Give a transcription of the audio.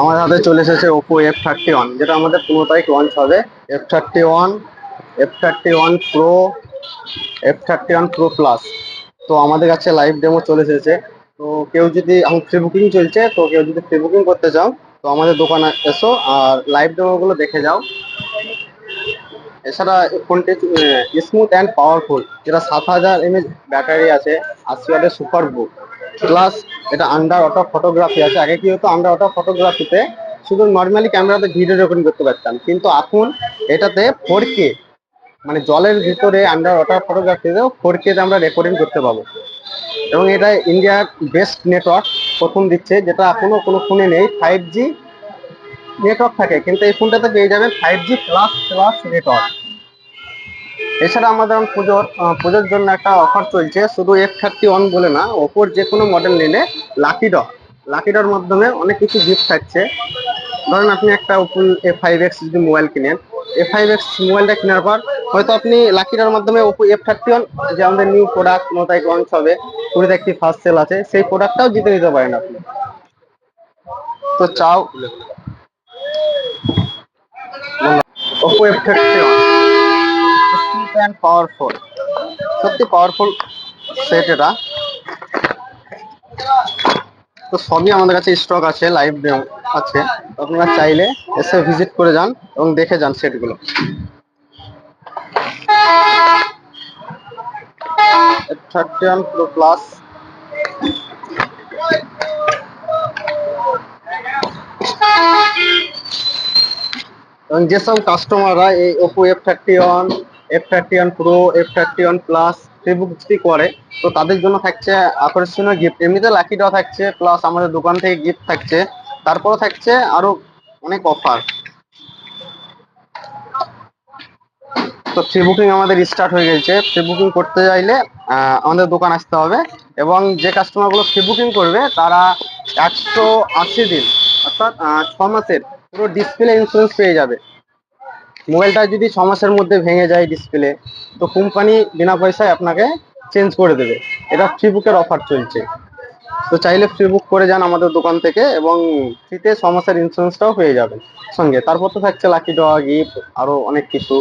আমাদের হাতে চলে এসেছে ওপো এফ থার্টি ওয়ান যেটা আমাদের পনেরো তারিখ লঞ্চ হবে। F thirty one F thirty one pro F thirty one pro plus তো আমাদের কাছে লাইভ ডেমো চলে এসেছে। তো কেউ যদি, এখন ফ্রি বুকিং চলছে, তো কেউ যদি ফ্রি বুকিং করতে চাও, তো আমাদের দোকানে এসো আর লাইভ ডেমোগুলো দেখে যাও। এছাড়া ফোনটি স্মুথ অ্যান্ড পাওয়ারফুল যেটা সাত হাজার এমএচ ব্যাটারি আছে আশি ওয়াটের সুপার বুক প্লাস এটা আন্ডার অটো ফটোগ্রাফি আছে। আগে কি হতো আন্ডার অটো ফটোগ্রাফিতে শুধু নর্মালি ক্যামেরাতে ভিডিও রেকর্ডিং করতে পারতাম। কিন্তু এখন এটাতে ফোর কে মানে জলের ভিতরে আন্ডার ওয়াটার ফটোগ্রাফিতেও ফোর কেতে আমরা রেকর্ডিং করতে পাবো। এবং এটা ইন্ডিয়ার বেস্ট নেটওয়ার্ক প্রথম দিচ্ছে, যেটা এখনও কোনো ফোনে নেই। ফাইভ জি নেটওয়ার্ক থাকে, কিন্তু এই ফোনটাতে পেয়ে যাবেন five G plus plus network এছাড়া আমাদের পুজোর পুজোর জন্য একটা অফার চলছে। শুধু এফ থার্টি ওয়ান বলে না, ওপোর যে কোনো মডেল নিলে লাকি ডর লাকি ডর মাধ্যমে অনেক কিছু গিফট থাকছে। ধরেন আপনি একটা ওপো এ ফাইভ এক্স যদি মোবাইল কিনেন এ ফাইভ এক্স মোবাইলটা কেনার পর হয়তো আপনি লাকি ডর মাধ্যমে ওপো এফ থার্টি ওয়ান যে আমাদের নিউ প্রোডাক্ট তারিখ লঞ্চ হবে কুড়ি একটি ফার্স্ট সেল আছে, সেই প্রোডাক্টটাও জিতে নিতে পারেন আপনি। তো চাও। Oppo F thirty one and powerful সত্যি পাওয়ারফুল সেট এটা। তো সবই আমাদের কাছে স্টক আছে লাইভ আছে। আপনারা চাইলে এসে ভিজিট করে যান এবং দেখে যান সেটগুলো থার্টি ওয়ান প্লাস এবং যেসব কাস্টমাররা এই Oppo F thirty one F thirty one pro F thirty one plus Facebook যদি করে। তো তাদের জন্য থাকছে আকর্ষণীয় গিফট এমনিতে লাকি ড্র থাকছে প্লাস আমাদের দোকান থেকে গিফট থাকছে। তারপরে থাকছে আরও অনেক অফার তো ফ্রি বুকিং আমাদের স্টার্ট হয়ে গেছে। ফ্রি বুকিং করতে চাইলে আমাদের দোকান আসতে হবে। এবং যে কাস্টমারগুলো ফ্রি বুকিং করবে, তারা একশো আশি দিন, অর্থাৎ ছ মাসের পুরো ডিসপ্লে ইন্স্যুরেন্স পেয়ে যাবে। মোবাইলটা যদি ছ মাসের মধ্যে ভেঙে যায় ডিসপ্লে তো কোম্পানি বিনা পয়সায় আপনাকে চেঞ্জ করে দেবে। এটা ফ্রি বুকের অফার চলছে। তো চাইলে ফ্রি বুক করে যান আমাদের দোকান থেকে এবং ফ্রিতে ছ মাসের ইন্স্যুরেন্সটাও পেয়ে যাবেন সঙ্গে। তারপর তো থাকছে লাকি ড্র গিফট আরও অনেক কিছু।